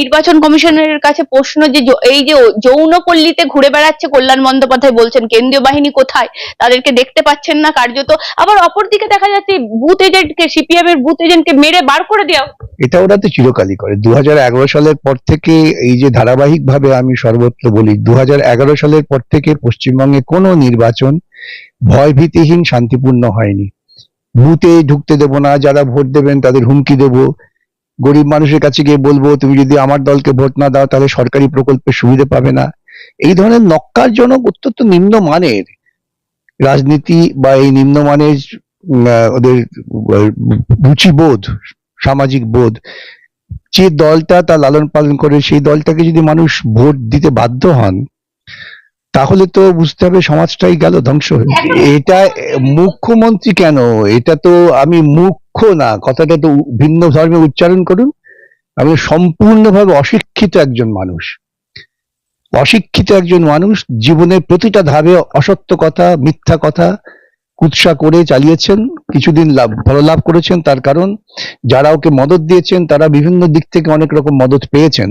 নির্বাচন কমিশনের কাছে প্রশ্ন যে এই যে যৌনপল্লীতে ঘুরে বেড়াচ্ছে কল্যাণ বন্দ্যোপাধ্যায় বলছেন, কেন্দ্রীয় বাহিনী কোথায়? তাদেরকে দেখতে পাচ্ছেন না কার্যত। আবার অপরদিকে দেখা যাচ্ছে, বুথ এজেন্টকে সিপিএম এর বুথ এজেন্টকে মেরে বার করে দেওয়া এটা ওরা তো চিরকালই করে। দু হাজার এগারো সালের পর থেকে এই যে ধারাবাহিক ভাবে আমি সর্বত্র বলি দু হাজার এগারো সালের পর থেকে পশ্চিমবঙ্গে কোনো নির্বাচন ভয়ভীতিহীন, শান্তিপূর্ণ হয়নি। বুথে ঢুকতে দেবো না, যারা ভোট দেবেন তাদের হুমকি দেব। গরিব মানুষের কাছে গিয়ে বলব তুমি যদি আমার দলকে ভোট না দাও তাহলে সরকারি প্রকল্পের সুবিধা পাবে না। এই ধরনের নক্কারজনক অত্যন্ত নিম্নমানের রাজনীতি বা এই নিম্নমানের ওদের রুচিবোধ সামাজিক বোধ যে দলটা তা লালন পালন করে সেই দলটাকে যদি মানুষ ভোট দিতে বাধ্য হন তাহলে তো বুঝতে হবে সমাজটাই গেল ধ্বংস হয়ে এটা মুখ্যমন্ত্রী কেন? এটা তো আমি মুখ্য না, কথাটা তো ভিন্ন ধর্মে উচ্চারণ করুন। আমি সম্পূর্ণভাবে অশিক্ষিত একজন মানুষ। অশিক্ষিত একজন মানুষ জীবনের প্রতিটা ধাপে অসত্য কথা, মিথ্যা কথা, কুৎসা করে চালিয়েছেন, কিছুদিন লাভ, ভালো লাভ করেছেন, তার কারণ যারা ওকে মদত দিয়েছেন, তারা বিভিন্ন দিক থেকে অনেক রকম মদত পেয়েছেন।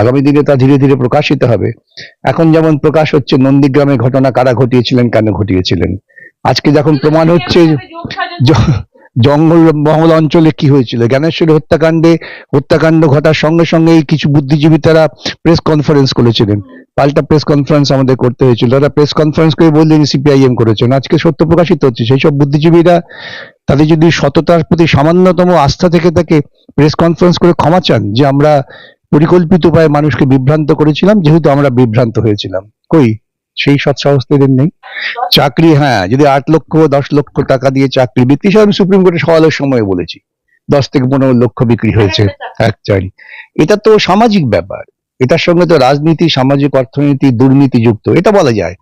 আগামী দিনে তা ধীরে ধীরে প্রকাশিত হবে। এখন যেমন প্রকাশ হচ্ছে, নন্দীগ্রামে ঘটনা কারা ঘটিয়েছিলেন, কেন ঘটিয়েছিলেন? আজকে যখন প্রমাণ হচ্ছে জঙ্গল মহল অঞ্চলে কি হয়েছিল? জ্ঞানেশ্বরী হত্যাকাণ্ডে, হত্যাকাণ্ড ঘটার সঙ্গে সঙ্গেই কিছু বুদ্ধিজীবী তারা প্রেস কনফারেন্স করেছিলেন। পাল্টা প্রেস কনফারেন্স আমাদের করতে হয়েছিল। তারা প্রেস কনফারেন্স করে বললেন সিপিআইএম করেছেন। আজকে সত্য প্রকাশিত হচ্ছে। সেই সব বুদ্ধিজীবীরা তাদের যদি সততার প্রতি সামান্যতম আস্থা থেকে থাকে প্রেস কনফারেন্স করে ক্ষমা চান, যে আমরা পরিকল্পিত উপায়ে মানুষকে বিভ্রান্ত করেছিলাম, যেহেতু আমরা বিভ্রান্ত হয়েছিলাম। কই? সেই সৎসাহস তো এদের নেই। চাকরি হ্যাঁ যদি আট লক্ষ, দশ লক্ষ টাকা দিয়ে চাকরি বিক্রি আমি সুপ্রিম কোর্টে সওয়ালের সময় বলেছি। দশ থেকে পনেরো লক্ষ বিক্রি হয়েছে এক চাকরি এটা তো সামাজিক ব্যাপার। এটার সঙ্গে তো রাজনীতি, সামাজিক অর্থনীতি, দুর্নীতি যুক্ত, এটা বলা যায়।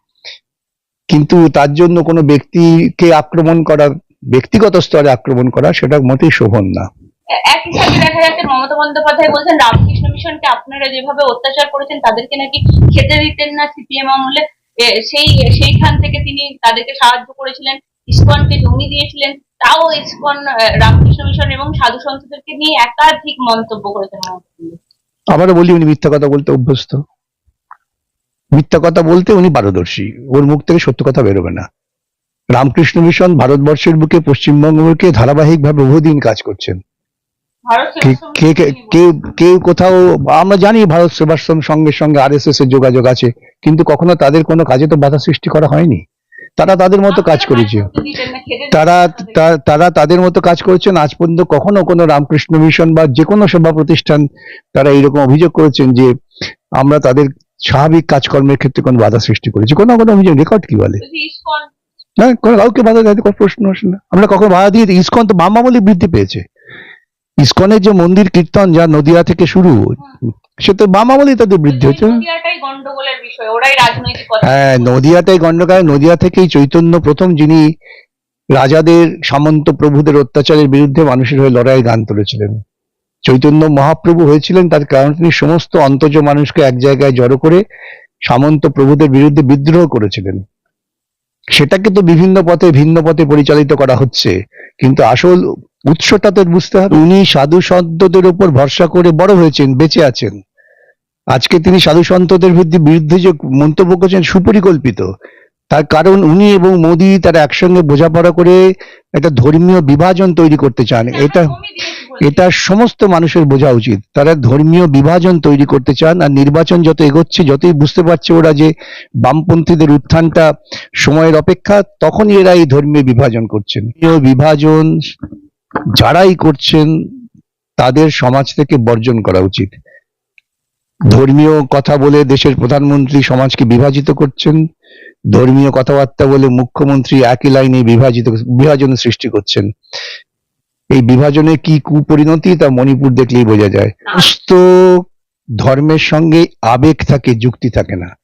কিন্তু তার জন্য কোনো ব্যক্তিকে আক্রমণ করা, ব্যক্তিগত স্তরে আক্রমণ করা, সেটা মোটেই শোভন না। একই সাথে দেখা যাচ্ছে মমতা বন্দ্যোপাধ্যায় বলছেন, রামকৃষ্ণ মিশনকে আপনারা যেভাবে অত্যাচার করেছেন, তাদেরকে নাকি খেতে দিতেন না সিপিএম আমলে। সেই, সেইখান থেকে তিনি তাদেরকে সাহায্য করেছিলেন, ইসকনকে জমি দিয়েছিলেন, তাও ইসকন রামকৃষ্ণ মিশন এবং সাধু সন্তদেরকে নিয়ে একাধিক মন্তব্য করেছেন আবারও বলি, উনি মিথ্যা কথা বলতে অভ্যস্ত। মিথ্যা কথা বলতে উনি পারদর্শী। ওর মুখ থেকে সত্য কথা বেরোবে না। রামকৃষ্ণ মিশন ভারতবর্ষের বুকে, পশ্চিমবঙ্গের বুকে ধারাবাহিকভাবে বহুদিন কাজ করছেন। কেউ কোথাও আমরা জানি ভারত সেবাশ্রম সঙ্গে সঙ্গে আরএসএস এর যোগাযোগ আছে কিন্তু কখনো তাদের কোনো কাজে তো বাধা সৃষ্টি করা হয়নি। তারা তাদের মতো কাজ করেছে। তারা তারা তাদের মতো কাজ করেছেন আজ পর্যন্ত কখনো কোনো রামকৃষ্ণ মিশন বা যে কোনো সেবা প্রতিষ্ঠান তারা এইরকম অভিযোগ করেছেন যে আমরা তাদের স্বাভাবিক কাজকর্মের ক্ষেত্রে কোনো বাধা সৃষ্টি করেছি। কোনো কোনো অভিযোগ রেকর্ড কি বলে? না কোনো কাউকে বাধা দেয় কোনো প্রশ্ন আসে না। আমরা কখনো বাধা দিয়ে? ইসকন তো মামামলি বৃদ্ধি পেয়েছে। ইসকনের যে মন্দির কীর্তন যা নদিয়া থেকে শুরু সে তো মামামলি তাদের বৃদ্ধি হচ্ছে হ্যাঁ নদিয়াটাই গণ্ডকায় নদিয়া থেকেই চৈতন্য প্রথম যিনি রাজাদের সামন্ত প্রভুদের অত্যাচারের বিরুদ্ধে মানুষের হয়ে লড়াই গান তুলেছিলেন। চৈতন্য মহাপ্রভু হয়েছিলেন তার কারণ তিনি সমস্ত অন্তজ মানুষকে এক জায়গায় জড়ো করে সামন্ত প্রভুদের বিরুদ্ধে বিদ্রোহ করেছিলেন। সেটাকে তো বিভিন্ন পথে ভিন্ন পথে পরিচালিত করা হচ্ছে। কিন্তু আসল উৎসটা তো বুঝতে হবে। উনি সাধু সন্তদের উপর ভরসা করে বড় হয়েছেন বেঁচে আছেন। আজকে তিনি সাধু সন্তদের বিরুদ্ধে বিরুদ্ধে যে মন্তব্য করছেন সুপরিকল্পিত। তার কারণ উনি এবং মোদী তারা একসঙ্গে বোঝাপড়া করে একটা ধর্মীয় বিভাজন তৈরি করতে চান। এটা এটা সমস্ত মানুষের বোঝা উচিত। তারা ধর্মীয় বিভাজন তৈরি করতে চান আর নির্বাচন যত এগোচ্ছে, যতই বুঝতে পারছে ওরা যে বামপন্থীদের উত্থানটা সময়ের অপেক্ষা, তখনই এরা এই ধর্মীয় বিভাজন করছেন। বিভাজন যারাই করছেন, তাদের সমাজ থেকে বর্জন করা উচিত। ধর্মীয় কথা বলে দেশের প্রধানমন্ত্রী সমাজকে বিভাজিত করছেন। ধর্মীয় কথাবার্তা বলে মুখ্যমন্ত্রী একই লাইনে বিভাজিত, বিভাজন সৃষ্টি করছেন। এই বিভাজনে কি কুপরিণতি তা মণিপুর দেখলেই বোঝা যায়। সমস্ত ধর্মের সঙ্গে আবেগ থাকে যুক্তি থাকে না।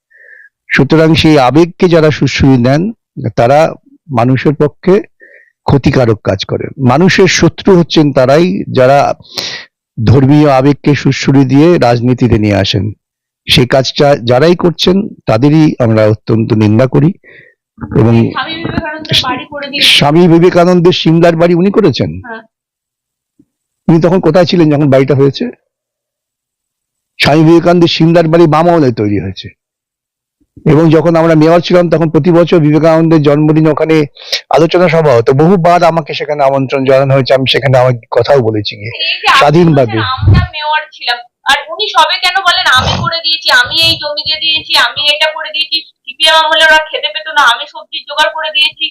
সুতরাং সেই আবেগকে যারা সুশ্রী নেন তারা মানুষের পক্ষে ক্ষতিকারক কাজ করে। মানুষের শত্রু হচ্ছেন তারাই যারা ধর্মীয় আবেগকে সুশ্রুরি দিয়ে রাজনীতিতে নিয়ে আসেন। সেই কাজটা যারাই করছেন তাদেরই আমরা অত্যন্ত নিন্দা করি। এবং স্বামী বিবেকানন্দের বাড়ি স্বামী বিবেকানন্দের সিমলার বাড়ি উনি করেছেন। হ্যাঁ। উনি তখন কোথায় ছিলেন যখন বাড়িটা হয়েছে? স্বামী বিবেকানন্দের সিন্দার বাড়ি বামাওলে তৈরি হয়েছে। এবং যখন আমরা মেয়র ছিলাম তখন প্রতি বছর বিবেকানন্দের জন্মদিন ওখানে আলোচনা সভা হতো। বহুবার আমাকে সেখানে আমন্ত্রণ জানানো হয়েছে আমি সেখানে আমার কথাও বলেছি গিয়ে। স্বাধীনভাবে। আর উনি সবে কেন বলেন আমি করে দিয়েছি আমি এই জমি দিয়ে দিয়েছি আমি এটা করে দিয়েছি সিপিএম আমলে ওরা খেতে পেতো না আমি সবজির জোগাড় করে দিয়েছি।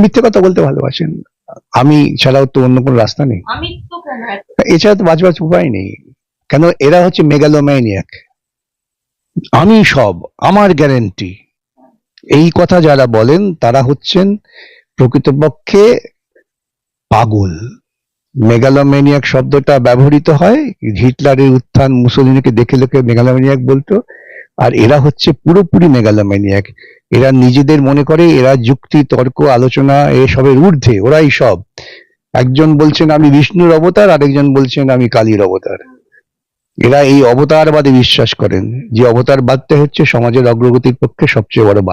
মিথ্যে কথা বলতে ভালোবাসেন আমি ছাড়াও তো অন্য কোনো রাস্তা নেই। এছাড়া তো বাঁচবার উপায় নেই। কেন এরা হচ্ছে মেগালোম্যানিয়াক আমি সব আমার গ্যারেন্টি এই কথা যারা বলেন তারা হচ্ছেন প্রকৃতপক্ষে পাগল। মেগালোম্যানিয়াক শব্দটা ব্যবহৃত হয় হিটলারের উত্থান মুসলিনীকে দেখে লোকে মেগালোম্যানিয়াক বলতো আর এরা হচ্ছে পুরোপুরি মেগালোম্যানিয়াক এরা নিজেদের মনে করে, এরা যুক্তি, তর্ক, আলোচনা, এসবের ঊর্ধ্বে, ওরাই সব। একজন বলছেন, আমি বিষ্ণুর অবতার, আরেকজন বলছেন, আমি কালীর অবতার। এরা এই অবতারবাদে বিশ্বাস করেন। যে অবতারবাদটা হচ্ছে সমাজের অগ্রগতির পক্ষে সবচেয়ে বড় বাধা।